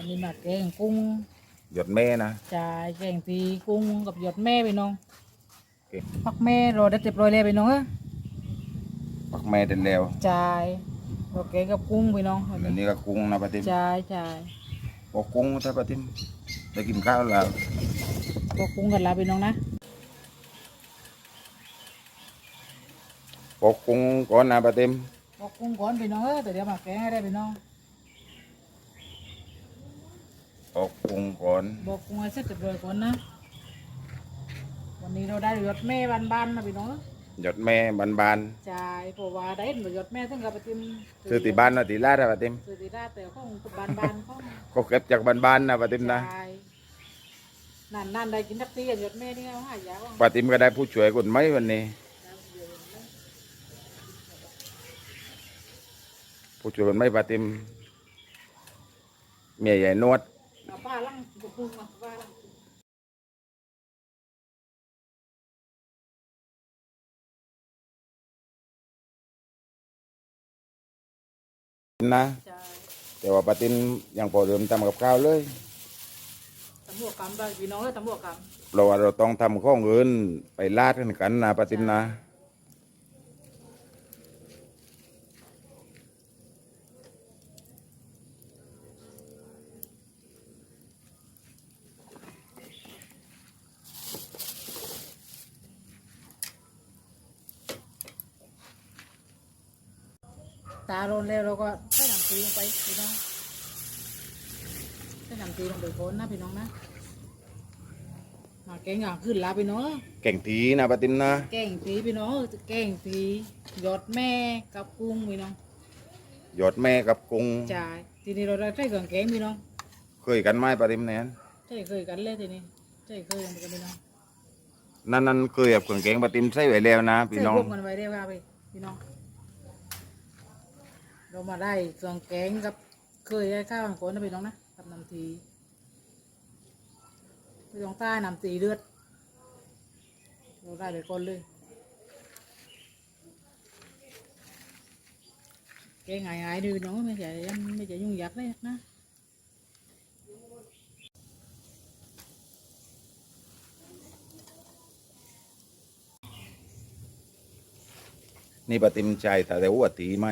วันนี้มาแกงกุ้งหยดแม่นะจ่ายแกงตีกุ้งกับหยดแม่ไปน้องโอเคพักแม่รอได้เจ็บรอยเลยไปน้องเอ้ยปักแม่เด็ดแล้วจ่ายรอแกงกับกุ้งไปน้องวันอันนี้นี้ก็กุ้งนะปาติมจ่ายจ่ายพอกุ้งถ้าปาติมได้กินข้าวแล้วตัวกุ้งกันลาไปน้องนะพอกุ้งก่อนนะปาติมบอกกุ้งก่อนไปน้องเอ้ยแต่เดี๋ยวมาแกงให้ได้ไปน้อง พ อกุ้งก่อนบอกกุ้งให้เสร็จเรียบร้อยก่อนนะ วันนี้เราได้หยดแม่บ้านๆนะไปน้องเอ้ยหยดแม่บานจ่ายเพราะว่าได้เห็นว่าหยดแม่ทั้งกับไปติมๆซื้อที่บ้านนะที่ลาดนะปาติมซื้อที่ได้แต่ของบ้านๆเขาก็เก็บจากบ้านๆนะปาติมนะใช่นั่นนั่นได้กินทักทีกันหยดแม่นี่เอาหายาว่าปาติมก็ได้ผู้ช่วยคนไหมวันนี้ ผู้ช่วยคนไหมปาติมเมียใหญ่นวด เอาป้าลังบุกพุงมาป้าลังนะใช่แต่ว่าปาติมยังพอเริ่มทำกับข้าวเลยตำรวจกำบ้างพี่น้องเอ้ยตำรวจกเพราะว่าเราต้องทำข้องเงินไปลาดกันกันนะปาติมนะ ตาโรนแล้วเราก็ใส่น้ำตีลงไปพี่น้องใส่น้ำตีลงไปโคนนะพี่น้องนะมาแกงอ่างขึ้นลาพี่น้องเอ้ยแก่งทีนะปาติมนะแกงตีพี่น้องเอ้ยแกงตีหยอดแม่กับกุ้งพี่น้องหยอดแม่กับกุ้งจ่ายทีนี้เราได้ใส่เครื่องแกงพี่น้องเคยกันไหมปาติมเนี่ยใช่เคยกันเลยทีนี้ใช่เคยกันไปกันพี่น้องนั่นนั่นเคยกับเครื่องแกงปาติมใส่ไว้แล้วนะพี่ใส่น้อง รวมกันไว้ได้ว่าไปพี่น้อง เรามาได้เครื่องแกงกับเคยได้ข้าวของคนนะพี่น้องนะกับน้ำทีพี่น้องใต้น้ำตีเลือดเราได้เลยคนเลยแกงง่ายๆดีพี่น้องไม่ใช่ไม่ใช่ยุ่งยากเลยนะนี่ปาติมใจแต่แต่หัวตีไหม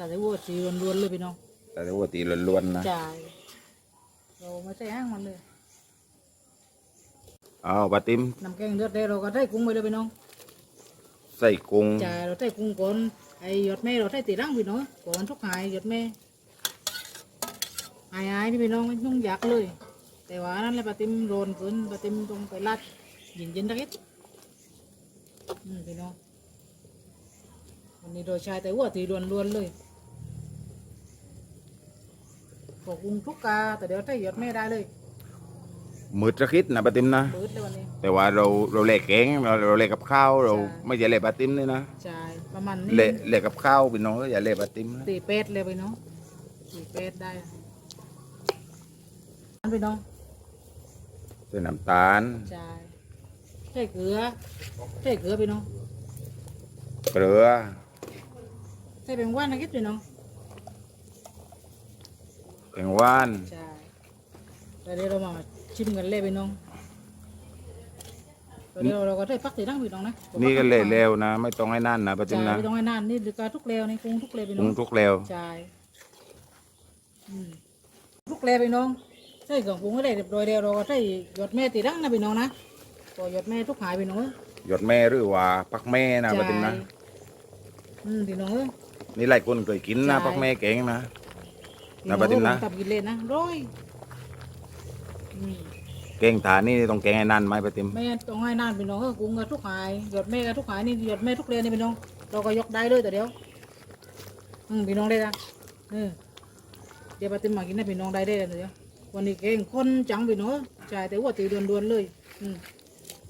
แต่ได้วัวสีล้วนๆเลยพี่น้องแต่แต่หัวตีล้วนๆนะจ่ายเราไม่ใช่ห้างมันเลยเอาปาติมน้ำแกงเลือดได้เราก็ได้กุ้งไปเลยพี่น้องใส่กุ้งจ่ายเราได้กุ้งก่อนไอ้หยอดแม่เราได้ตีร่างพี่น้องก่อนทุกหายหยอดแม่หายหายนี่พี่น้องไม่ยุ่งยากเลย แต่ว่านั่นแหละปลาติมโรนขึ้นปลาติมตรงไปลาดเย็นเย็นๆทักนิดอืมพี่น้องวันนี้โดยใช้แต่หัวตีล้วนๆเลย พอกุ้งทุกกาแต่เดี๋ยวได้หยอดแม่ได้เลยมืดจะคิดนะปาติมนะ เบิดเลยวันนี้ แต่ว่าเราเราเละแกงเราเราเละกับข้าวเราใช่ ไม่ใช่เละปาติมนี่นะจ่ายประมาณนี้เละเละกับข้าวพี่น้องอย่าเละปาติมนะตีเป็ดเลยไปน้องตีเป็ดได้อันไปน้องใส่น้ำตาลใช่ใส่เกลือใส่เกลือไปน้องเกลือใส่เป็นว่านนะคิดไปน้อง แกงว่านใช่แต่เดี๋ยวเรามาชิมกันเลยไปน้องตอนนี้เราก็ได้พักตีนั่งไปน้องนะนี่ก็เละแล้วนะ ไม่ต้องให้นานนะปาติใช่มนะไม่ต้องให้นานนี่ดูการทุกเลวนี่กุ้งทุกเลวไปปน้รุองงทุกแล้วใช่อืมทุกเลวไปน้องใส่เครื่องปรุงให้ได้เรียบร้อยแล้วเราก็ใส่หยอดแม่ตีนั่งนะไปน้องนะพอหยอดแม่ทุกหายไปน้องเอ้ยหยดแม่หรือว่าปักแม่นะปาติมนะอืมพี่น้องเอ้ย นี่หลายคนเคยกินนะใช่ ปักแม่แกงนะ พี่นะองปาติมนะเอ้ยผตับกินเลยนะร้อยอืมแกงถานี่ต้องแกงให้นานไหมปาติมแม่ต้องให้นานพี่น้องเอ้ยกุ้งกับทุกหายหยดแม่กับทุกหายนี่หยดแม่ทุกเรียนนี่พี่น้อง เราก็ยกได้เลยแต่เดี๋ยว อืมพี่น้องได้ละเออเดี๋ยวปาติมมากินให้พี่น้องได้ได้เลยเดี๋ยววันนี้เก่งคนจังพี่น้องใช่แต่ว่าตีดวนๆเลย อืม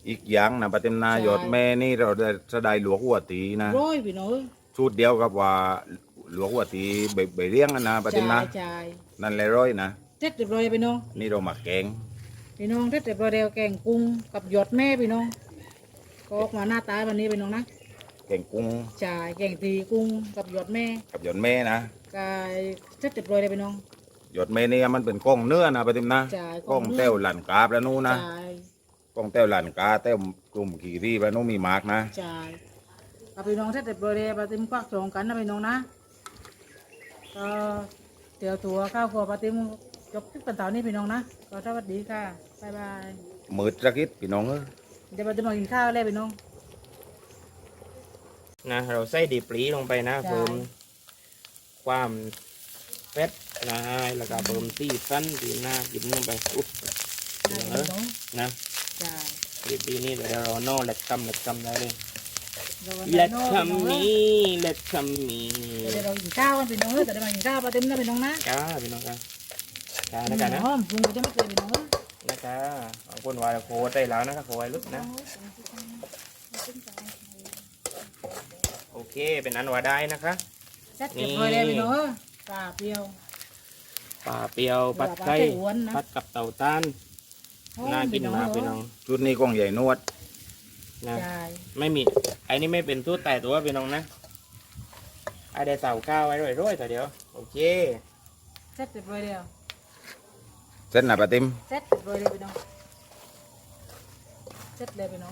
อีกอย่างนะปาติมนะใช่ หยดแม่นี่เราได้จะได้หลวกหัวตีนะ ร้อยพี่น้องเอ้ยสูตรเดียวกับว่า หลวกหัวตีใบใบเลี้ยงอะนะปาติมนะจ่ายจ่ายนั่นแหละร้อยนะเจ็ดเรียบร้อยพี่น้องนี่เราหมักแกงพี่น้องเจ็ดเรียบร้อยแล้วแกงกุ้งกับหยดแม่พี่น้องก็ออกมาหน้าตาวันนี้พี่น้องนะแกงกุ้งจ่ายแกงตีกุ้งกับหยดแม่กับหยดแม่นะกายเจ็ดเรียบร้อยเลยพี่น้อง หยดเมเนี่ยมันเป็นกล้องเนื้อนะปฏิมนะจ่ายกล้องเต้วหลันกาประนูนะจ่ายกล้องเต้วหลันกาเต้วกลุ่มขี่ที่ประนูมีมาร์กนะ จ่ายเอาพี่น้องเสร็จเรียบร้อยแล้วปฏิมควักจองกันนะพี่น้องนะ ก็เดี๋ยวตัวข้าวครัวปฏิมจบคลิปกันเต่านี้พี่น้องนะก็สวัสดีค่ะบ๊ายบายมืดระกิดพี่น้องเอ้ยเดี๋ยวปฏิมมากินข้าวแล้วพี่น้อง นะ เราใส่ดีปรีลงไปนะใช่ เพิ่มความเผ็ดนะฮะแล้วก็เพิ่มตีสั้นตีหน้ากินลงไปอุ๊บได้เอพี่อน้องนะจ่ายดีปรีนี่เดี๋ยวเราโน่เล็ดกำเล็ดกำได้เลยดี๋ยววันเล็ดโน่พี่น้องคำเอ้ยนี้เล็ดคำนี้เดี๋ยวเรากินข้าวกันพี่น้องเอ้ยแต่เดี๋ยวมากินข้าวปฏิมนะพี่น้องนะจ้าพี่น้องกันจ้านะกันนะหอมปรุงก็จะไม่เกินพี่น้องเอ้ยนะจ้าบางคนว่าโคได้แล้วนะครับโคไว้ลึกนะโอเคเป็นอันว่าได้นะคะเสร็จเรียบร้อยแล้วพี่น้องเอ้ยปลาเปรี้ยวป่าเปรียวปัดไก่ปลาไก่อ้วนนะปัดกับเต่าต้านหอมน่ากินมากพี่น้องชุดนี้กล้องใหญ่นวด นะจ่ายไม่มีไอ้นี่ไม่เป็นตู้แต่ตัวพี่น้องนะไอ้ได้เต่าข้าวไว้ร่อยๆแต่เดียวโอเคเสร็จเรียบร้อยแล้วเส้นนะปฏิมเสร็จเรียบร้อยแล้วพี่น้องเสร็จเลยพี่น้อง